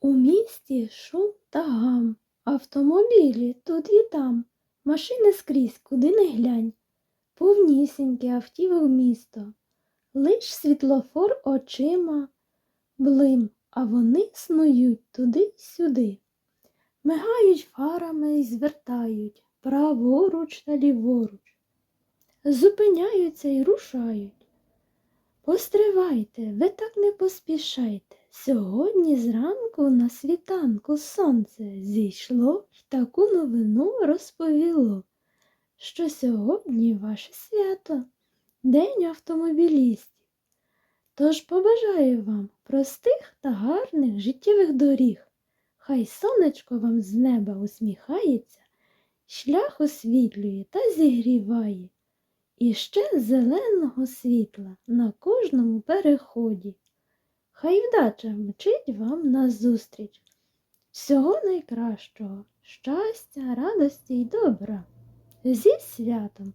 У місті шум та гам, автомобілі тут і там, машини скрізь, куди не глянь, повнісіньке автівок місто, лиш світлофор очима, блим, а вони снують туди сюди. мигають фарами й звертають. Праворуч та ліворуч, зупиняються й рушають. Постривайте, ви так не поспішайте. Сьогодні зранку на світанку сонце зійшло й таку новину розповіло, що сьогодні ваше свято, День автомобілістів. Тож побажаю вам простих та гарних життєвих доріг. Хай сонечко вам з неба усміхається, шлях освітлює та зігріває. І ще зеленого світла на кожному переході. Хай вдача мчить вам назустріч. Всього найкращого, щастя, радості й добра. Зі святом!